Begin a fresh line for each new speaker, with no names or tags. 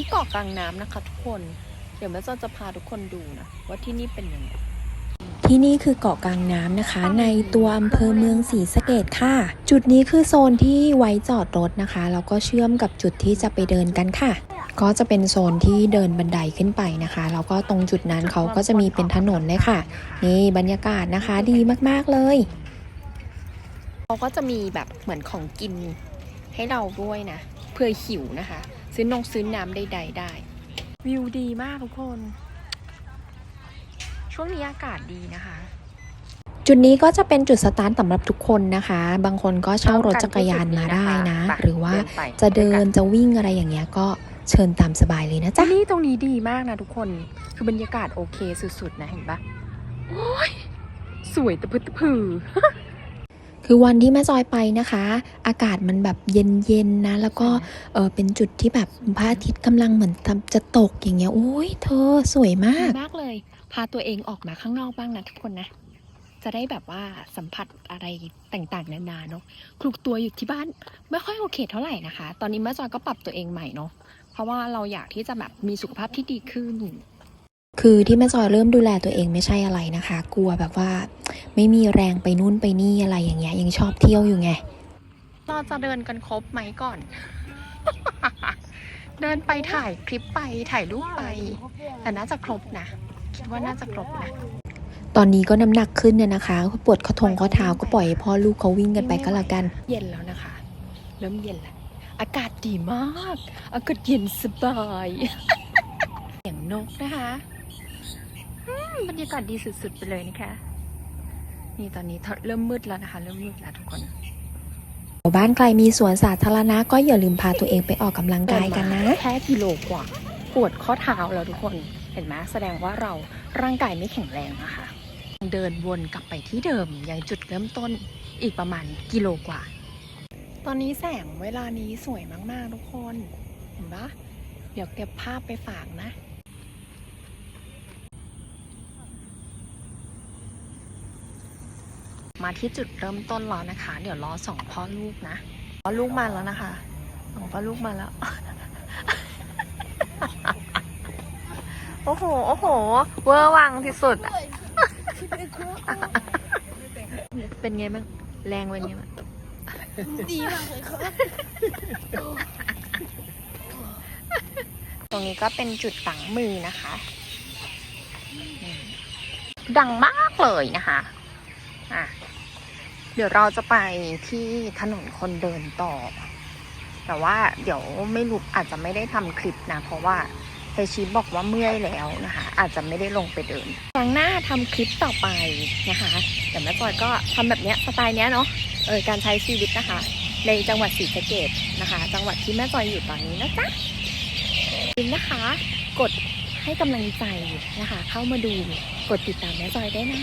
ที่เกาะกลางน้ำนะคะทุกคน เดี๋ยวแม่จอยจะพาทุกคนดูนะว่าที่นี่เป็นยังไง
ที่นี่คือเกาะกลางน้ำนะคะ ในตัวอำเภอเมืองศรีสะเกดค่ะ จุดนี้คือโซนที่ไว้จอดรถนะคะ แล้วก็เชื่อมกับจุดที่จะไปเดินกันค่ะ ก็จะเป็นโซนที่เดินบันไดขึ้นไปนะคะ แล้วก็ตรงจุดนั้นเขาก็จะมีเป็นถนนเลยค่ะ นี่บรรยากาศนะคะดีมากๆเลย
เขาก็จะมีแบบเหมือนของกินให้เราด้วยนะเพื่อหิวนะคะ ซื้อนงซื้อน้ำใดๆได้ วิวดีมากทุกคน ช่วงนี้อากาศดีนะคะ
จุดนี้ก็จะเป็นจุดสตาร์ทสำหรับทุกคนนะคะ บางคนก็เช่ารถจักรยานมาได้นะ หรือว่าจะเดินจะวิ่งอะไรอย่างเงี้ยก็เชิญตามสบายเลยนะ
ที่
จ๊ะ
นี่ตรงนี้ดีมากนะทุกคน คือบรรยากาศโอเคสุดๆนะเห็นปะโอ้ยสวยตะพึดตะพือ
คือวันที่แม่จอยไปนะคะ อากาศมันแบบเย็นๆนะ แล้วก็เออเป็นจุดที่แบบพระอาทิตย์กำลังเหมือนจะตกอย่างเงี้ยโอ้ยเธอสวยมาก
มากเลย พาตัวเองออกมาข้างนอกบ้างนะทุกคนนะ จะได้แบบว่าสัมผัสอะไรต่างๆนานาเนาะคลุกตัวอยู่ที่บ้านไม่ค่อยโอเคเท่าไหร่นะคะ ตอนนี้แม่จอยก็ปรับตัวเองใหม่เนาะเพราะว่าเราอยากที่จะแบบมีสุขภาพที่ดีขึ้น
คือที่แม่จอยเริ่มดูแลตัวเองไม่ใช่อะไรนะคะ กลัวแบบว่าไม่มีแรงไปนู่นไปนี่อะไรอย่างเงี้ยยังชอบเที่ยวอยู่ไง
เราจะเดินกันครบไหมก่อน เดินไปถ่ายคลิปไปถ่ายรูปไป แต่น่าจะครบนะ คิดว่าน่าจะครบนะ
ตอนนี้ก็น้ำหนักขึ้นเนี่ยนะคะปวดข้อทงข้อเท้าก็ปล่อยให้พ่อลูกเขาวิ่งกันไปก็แล้วกัน
เย็นแล้วนะคะ เริ่มเย็นแล้วอากาศดีมาก อากาศเย็นสบายเสียงนกนะคะอืม บรรยากาศดีสุด ๆ ไปเลยนะคะ นี่ตอนนี้เริ่มมืดแล้วนะคะ เริ่มมืดแล้วทุกคน
บ้านใครมีสวนสาธารณะก็อย่าลืมพาตัวเองไปออกกำลังกายกันนะ
แค่กิโลกว่า ปวดข้อเท้าแล้วทุกคน เห็นไหมแสดงว่าเราร่างกายไม่แข็งแรงนะคะ เดินวนกลับไปที่เดิมยังจุดเริ่มต้นอีกประมาณกิโลกว่า ตอนนี้แสงเวลานี้สวยมาก ๆ ทุกคน เห็นปะเดี๋ยวเก็บภาพไปฝากนะ มาที่จุดเริ่มต้นแล้วนะคะ เดี๋ยวรอสองพ่อลูกนะพ่อลูกมาแล้วนะคะสองพ่อลูกมาแล้ว โอ้โห โอ้โห เวอร์วังที่สุด เป็นไงบ้าง แรงเป็นไงบ้าง
ดีมากเลยครับ
ตรงนี้ก็เป็นจุดฝังมือนะคะ ดังมากเลยนะคะ อะ เดี๋ยวเราจะไปที่ถนนคนเดินต่อ แต่ว่าเดี๋ยวไม่รู้อาจจะไม่ได้ทำคลิปนะ เพราะว่าเฮชิบอกว่าเมื่อยแล้วนะคะ อาจจะไม่ได้ลงไปเดินครั้งหน้าทำคลิปต่อไปนะคะเดี๋ยวแม่จอยก็ทำแบบเนี้ยสไตล์เนี้ยเนาะเออการใช้ชีวิตนะคะ ในจังหวัดศรีสะเกดนะคะ จังหวัดที่แม่จอยอยู่ตอนนี้นะจ๊ะอย่าลืมนะคะ กดให้กำลังใจนะคะ เข้ามาดูกดติดตามแม่จอยได้นะ